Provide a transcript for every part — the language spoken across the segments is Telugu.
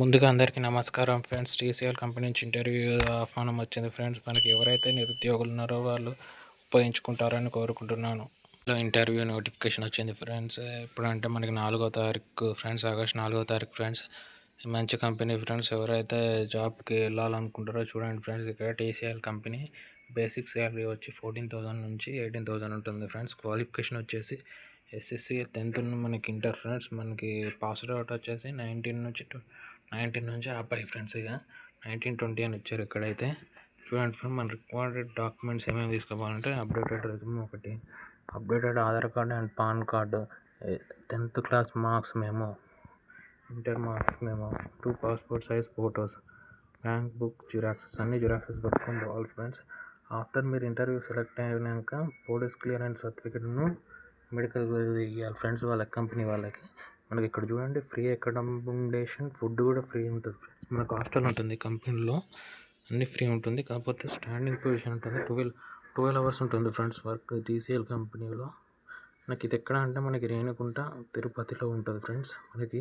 ముందుగా అందరికీ నమస్కారం ఫ్రెండ్స్. టీసీఎల్ కంపెనీ నుంచి ఇంటర్వ్యూ ఆహ్వానం వచ్చింది. ఫ్రెండ్స్ మనకి ఎవరైతే నిరుద్యోగులు ఉన్నారో వాళ్ళు ఉపయోగించుకుంటారని కోరుకుంటున్నాను. ఇంటర్వ్యూ నోటిఫికేషన్ వచ్చింది ఫ్రెండ్స్. ఎప్పుడంటే మనకి నాలుగో తారీఖు ఫ్రెండ్స్ ఆగస్ట్ నాలుగో తారీఖు ఫ్రెండ్స్. మంచి కంపెనీ ఫ్రెండ్స్ ఎవరైతే జాబ్కి వెళ్ళాలనుకుంటారో చూడండి ఫ్రెండ్స్ ఇక్కడ టీసీఎల్ కంపెనీ బేసిక్ శాలరీ వచ్చి ఫోర్టీన్ థౌసండ్ నుంచి ఎయిటీన్ థౌసండ్ ఉంటుంది ఫ్రెండ్స్. క్వాలిఫికేషన్ వచ్చేసి ఎస్ఎస్సి టెన్త్ మనకి ఇంటర్ ఫ్రెండ్స్ మనకి పాస్డ్ అవుట్ వచ్చేసి నైన్టీన్ నుంచి నైన్టీన్ నుంచి అబ్బాయి ఫ్రెండ్స్ ఇక. నైన్టీన్ ట్వంటీ అని ఇచ్చారు ఇక్కడైతే. చూడండి ఫ్రెండ్ మన రిక్వైర్డ్ డాక్యుమెంట్స్ ఏమేమి తీసుకోవాలంటే అప్డేటెడ్ రెజ్యూమ్ ఒకటి updated Aadhaar card and PAN card tenth class marks మేము ఇంటర్ మార్క్స్ మేము two passport size photos bank book xeroxes అన్ని జిరాక్సెస్ పట్టుకొని రావాలి ఫ్రెండ్స్. ఆఫ్టర్ మీరు ఇంటర్వ్యూ సెలెక్ట్ అయినాక పోలీస్ క్లియరెన్స్ సర్టిఫికెట్ను మెడికల్ వాళ్ళ ఫ్రెండ్స్ వాళ్ళ కంపెనీ వాళ్ళకి. మనకి ఇక్కడ చూడండి ఫ్రీ అకామిడేషన్ ఫుడ్ కూడా ఫ్రీ ఉంటుంది ఫ్రెండ్స్. మనకు హాస్టల్ ఉంటుంది కంపెనీలో అన్నీ ఫ్రీ ఉంటుంది. కాకపోతే స్టాండింగ్ పొజిషన్ ఉంటుంది. ట్వెల్వ్ ట్వెల్వ్ అవర్స్ ఉంటుంది ఫ్రెండ్స్ వర్క్ టీసీఎల్ కంపెనీలో. మనకి ఇది ఎక్కడ అంటే మనకి రేణుకుంట తిరుపతిలో ఉంటుంది ఫ్రెండ్స్. మనకి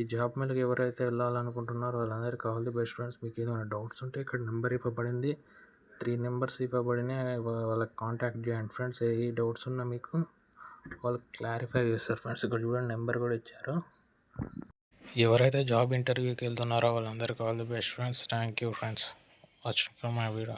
ఈ జాబ్ మీదకి ఎవరైతే వెళ్ళాలనుకుంటున్నారో వాళ్ళందరికీ ఆల్ ది బెస్ట్ ఫ్రెండ్స్. మీకు ఏదైనా డౌట్స్ ఉంటే ఇక్కడ నెంబర్ ఇవ్వబడింది. త్రీ నెంబర్స్ ఇవ్వబడినాయి వాళ్ళకి కాంటాక్ట్ చేయండి ఫ్రెండ్స్. ఏ డౌట్స్ ఉన్నా మీకు వాళ్ళు క్లారిఫై చేస్తారు ఫ్రెండ్స్. ఇక్కడ చూడండి నెంబర్ కూడా ఇచ్చారు. ఎవరైతే జాబ్ ఇంటర్వ్యూకి వెళ్తున్నారో వాళ్ళందరికీ all the best friends. Thank you friends. Watching for my video.